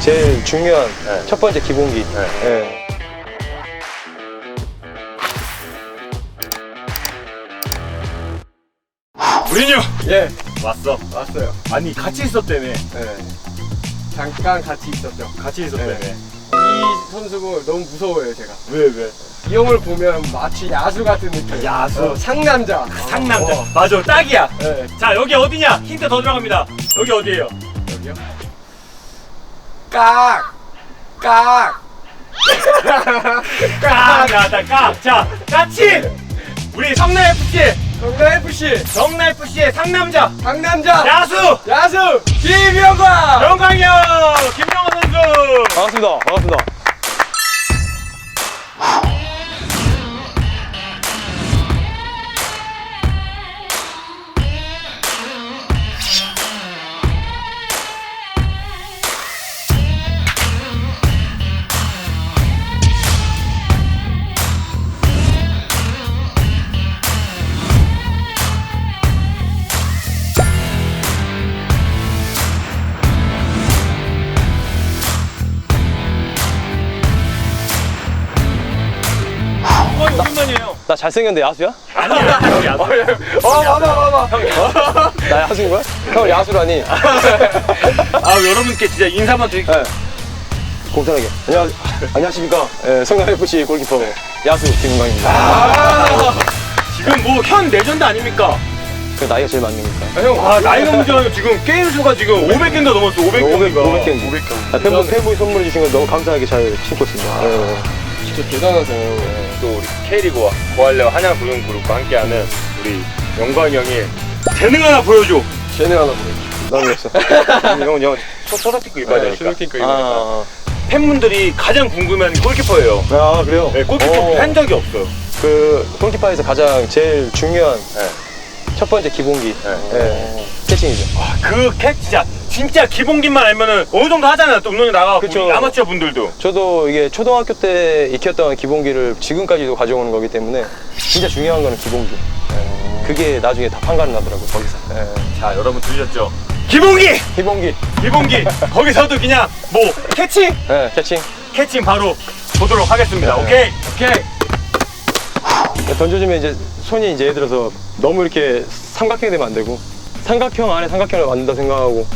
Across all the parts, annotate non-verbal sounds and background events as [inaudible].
제일 중요한 첫 번째 기본기. 예. 우린요 예, 왔어. 왔어요. 아니 같이 있었다며. 예. 잠깐 같이 있었죠. 같이 있었다며. 이 선수가 너무 무서워요, 제가. 왜 왜? 이 형을 보면 마치 야수 같은 느낌. 야수. 어, 상남자. 상남자. 어. 맞아 딱이야. 예, 자 여기 어디냐? 힌트 더 들어갑니다. 여기 어디예요? 여기요? 깍! 깍! 까. 나다 까. 자 같이 우리 성남 FC 성남 FC 성남 FC의 상남자 상남자 야수 야수 김영광 영광이요 김영호 선수. 반갑습니다. 반갑습니다. 잘생겼는데 야수야? 아니야 야수. 어 봐봐 봐봐 [laughs] 나 야수인 거야? 형 야수라니. [laughs] 아 여러분께 진짜 인사만 드릴게요. 예. 공손하게. 안녕, 안녕하십니까. 예, 성남 FC 골키퍼 야수 김은광입니다. 지금 뭐 현 레전드 아닙니까? 그 나이가 제일 많으니까. 형아 나이가 문제가 아니고 지금 게임 수가 지금 500개인가 넘었어 500개인가 500 경기. 아, 팬분, 팬분이 선물해 주신 거 너무 감사하게 잘 신고 있습니다. 예. 진짜 대단하세요 또 우리 K리그와 고할레와 한양 구름 그룹과 함께하는 우리 영광이 형이 재능 하나 보여줘 쟤네 하나 보내줘. 나는 없어. 형은 형 소다티크 입어야 되니까 슈팅크 아, 팬분들이 가장 궁금해하는 골키퍼예요 아, 그래요? 네, 골키퍼 어. 한 적이 없어요 그 골키퍼에서 가장 제일 중요한 네. 첫 번째 기본기. 네. 예. 캐칭이죠. 그캐 진짜 진짜 기본기만 알면은 어느 정도 하잖아요 또 운동에 나가고 그쵸. 우리 아마추어 분들도 저도 이게 초등학교 때 익혔던 기본기를 지금까지도 가져오는 거기 때문에 진짜 중요한 거는 기본기. 예. 그게 나중에 다 판가름 나더라고요, 거기서. 예. 자 여러분 들으셨죠 기본기 기본기. 기본기 [laughs] 거기서도 그냥 뭐 캐칭 예, 캐칭. 캐칭 바로 보도록 하겠습니다 네. 오케이 오케이 던져주면 이제 손이 이제 예를 들어서 너무 이렇게 삼각형이 되면 안 되고 삼각형 안에 삼각형을 만든다 생각하고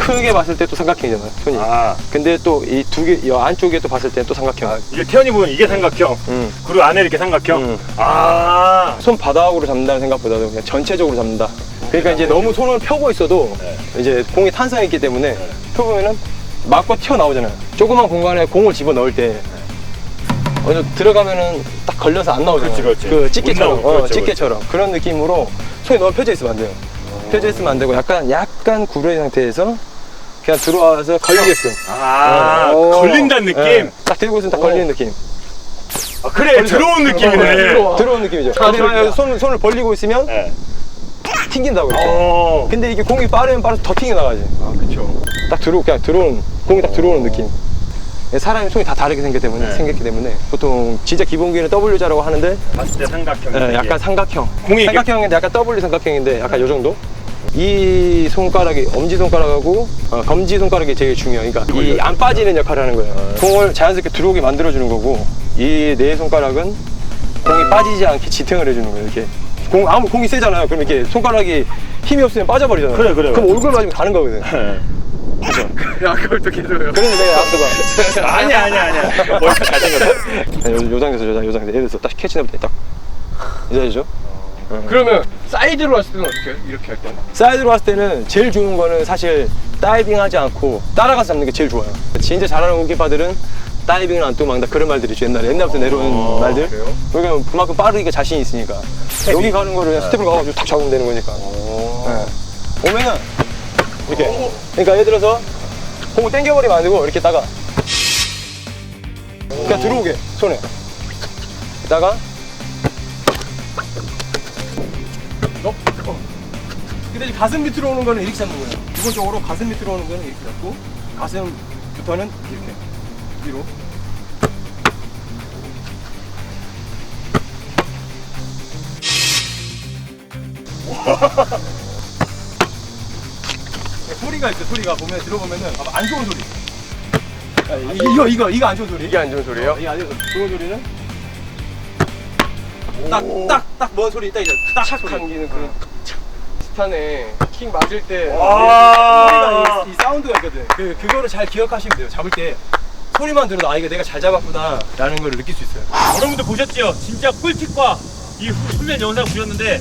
크게 봤을 때 또 삼각형이잖아요, 손이. 아 근데 또 이 두 개, 이 안쪽에 또 봤을 때는 또 삼각형. 이게 태연이 보면 이게 삼각형 음. 그리고 안에 이렇게 삼각형 음. 아 손 바닥으로 잡는다는 생각보다도 그냥 전체적으로 잡는다. 그러니까 이제 너무 손을 펴고 있어도 네. 이제 공이 탄성이 있기 때문에 펴보면은 맞고 튀어나오잖아요. 조그만 공간에 공을 집어 넣을 때 어느 들어가면은 딱 걸려서 안 나오잖아요. 그렇지, 그렇지. 그못 나오고, 어, 그렇죠, 집게처럼 그런 느낌으로 손이 너무 펴져 있으면 안 돼요. 펴져 있으면 안 되고 약간 약간 구부러진 상태에서 그냥 들어와서 걸리게끔. 아, 어. 걸린다는 느낌? 예, 딱 들고 있으면 딱 걸리는 느낌. 아, 그래, 들어온 느낌이네. 들어와. 들어온 느낌이죠. 아, 만약에 그러니까. 손을, 손을 벌리고 있으면 네. 튕긴다고 이렇게. 어. 근데 이게 공이 빠르면 빠르서 더 튕겨 나가지. 아 그쵸 딱 들어 그냥 들어오는 공이 딱 들어오는 느낌. 사람이 손이 다 다르게 생겼기 때문에 네. 생겼기 때문에 보통 진짜 기본기는 W자라고 하는데 봤을 때 삼각형. 예, 약간 삼각형. 공이 이렇게- 삼각형인데 약간 W 삼각형인데 약간 요 정도. 이 손가락이 엄지 손가락하고 어, 검지 손가락이 제일 중요해. 그러니까 이 안 빠지는 역할을 하는 거예요. 공을 자연스럽게 들어오게 만들어 주는 거고 이 네 손가락은 공이 빠지지 않게 지탱을 해주는 거예요. 이렇게 공 아무 공이 세잖아요. 그럼 이렇게 손가락이 힘이 없으면 빠져버리잖아요. 그래, 그래, 그럼 그래. 얼굴 맞으면 가는 거거든. [laughs] 야 그걸 또 계속해요 그래서 내가 앞서가 [laughs] 아니야, 아니야, 아니야. [laughs] 머리가 잘생겼어. 요, 요 상태에서 요, 상- 요 상태 예를 들어서 딱 캐치 잡을 때딱 이제죠. 그러면 사이드로 왔을 때는 어떻게 해요? 이렇게 할 때는? 사이드로 갔을 때는 제일 좋은 거는 사실 다이빙 하지 않고 따라가서 잡는 게 제일 좋아요. 진짜 잘하는 골키퍼들은 다이빙을 안 뜨고 막다 그런 말들이 있죠. 옛날에 옛날부터 내려온 어, 말들. 그래요? 그러니까 그만큼 빠르니까 자신이 있으니까 여기 가는 거를 그냥 스텝으로 가가지고 탁 잡으면 되는 거니까. 네. 오면은 이렇게. 그러니까 예를 들어서 공을 당겨버리면 안 되고 이렇게 따가. 그냥 들어오게 손에. 있다가 근데 가슴 밑으로 오는 거는 이렇게 잡는 거예요. 기본적으로 가슴 밑으로 오는 거는 이렇게 잡고 가슴부터는 이렇게 위로. 소리가 있어 소리가 보면 들어보면은 봐봐, 안 좋은 소리. 아, 이- 이거 이거 이거 안 좋은 소리. 이게 안 좋은 소리예요? 이게 안 좋은 소리. 좋은 소리는 딱 딱 딱 뭔 소리 딱 이제 딱착 소리. 감기는 그런 스탄에 킥 맞을 때 소리가 이, 이 사운드가 있거든. 그 그거를 잘 기억하시면 돼요. 잡을 때 소리만 들어도 아 이거 내가 잘 잡았구나라는 걸 느낄 수 있어요. 여러분들 보셨죠? 진짜 꿀팁과 이 후- 훈련 영상 보셨는데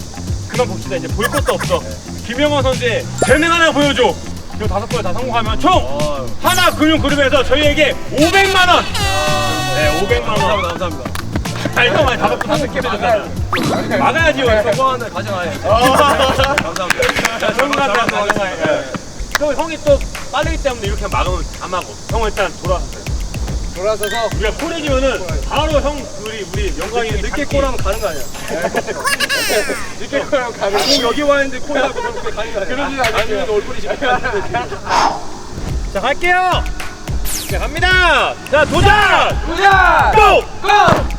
그만 봅시다. 이제 볼 것도 없어. 김영원 선수의 재능 하나 보여줘. 이 다섯 번다 성공하면 총 아, 하나 금융 그룹에서 저희에게 500만 원. 네, 500만 원. 감사합니다, 감사합니다. 알고 많이 다섯 번 다섯 개. 막아야지 가정하에. 아. 감사합니다. 자, 가정하에. 예. 형, 형이 또 빠르기 때문에 이렇게 막으면 안 막어. 형 일단 돌아왔어요. 돌아서서 우리가 콜해지면은 바로 형 우리 우리 영광이 늦게 콜하면 가는 거 아니야? [laughs] 늦게 거랑 가는 꼭 여기 와 있는데 콜하고 그렇게 가는 거 아니야? 않을게요. 아니면 얼굴이 잘자 갈게요. 자 갑니다. 자 도전. 도전! 고!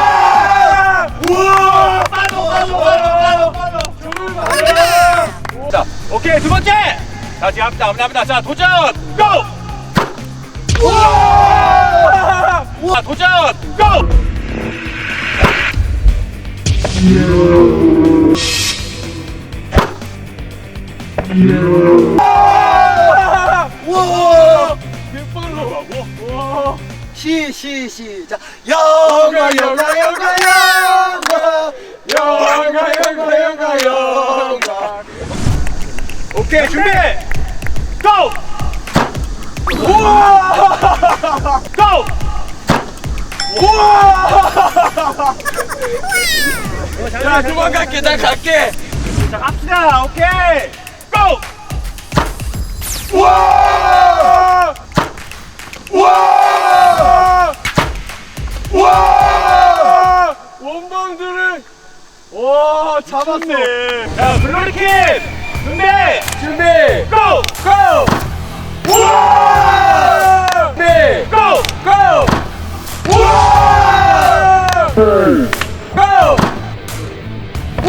오케이 두 번째. 자, 지금 합니다, 합니다, 합니다. 자, 도전, 고! 자, 도전, 고! 시시 시작 영가 영가 영가 영가 오케이, 준비, 고! 고! 자 도망갈게 난 갈게 자, 갑시다, 오케이, 고! 와! 와! 와! 원방들을 와 잡았어 좋네. 자, 블루리킨, 준비, 준비 고! 고! 와! 네 고! 고! 와! 고!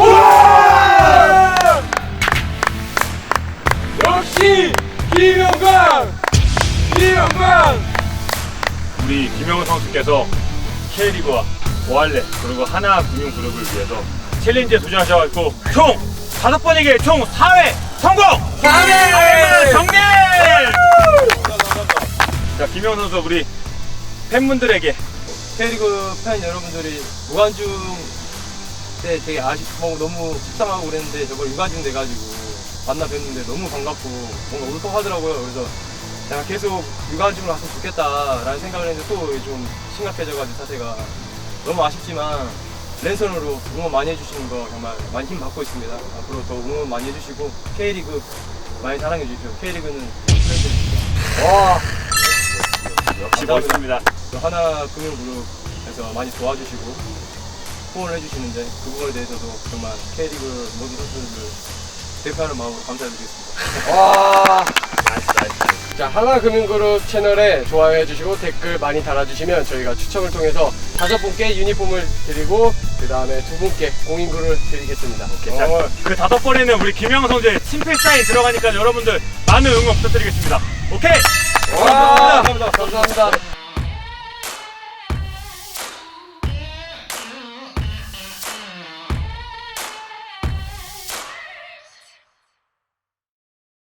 와! 역시 김영광! 김영광! 우리 김영훈 선수께서 K리그와 보알레 그리고 하나 금융그룹을 위해서 챌린지에 도전하셔가지고 총 다섯 번에게 총 4회 성공! 4회 정리! 자 김영훈 선수 우리 팬분들에게 K리그 팬 여러분들이 무관중 때 되게 아쉽고 너무 속상하고 그랬는데 저걸 유관중 돼가지고 만나 뵀는데 너무 반갑고 뭔가 울컥하더라고요. 그래서 내가 계속 유관중으로 왔으면 좋겠다라는 생각을 했는데 또 좀 심각해져가지고 사태가 너무 아쉽지만 랜선으로 응원 많이 해주시는 거 정말 많이 힘 받고 있습니다. 앞으로 더 응원 많이 해주시고 K리그 많이 사랑해 주십시오. K리그는 와 역시 멋있습니다. 또 하나금융그룹에서 많이 도와주시고 후원을 해주시는데 그 부분에 대해서도 정말 K리그 모든 선수들 대표하는 마음으로 감사드리겠습니다. 와. 자, 하나금융그룹 채널에 좋아요 해주시고 댓글 많이 달아주시면 저희가 추첨을 통해서 다섯 분께 유니폼을 드리고 그 다음에 두 분께 공인구를 드리겠습니다. 자, 어, 그 다섯 번에는 우리 선수의 친필 사인 들어가니까 여러분들 많은 응원 부탁드리겠습니다. 오케이! 와, 감사합니다. 감사합니다.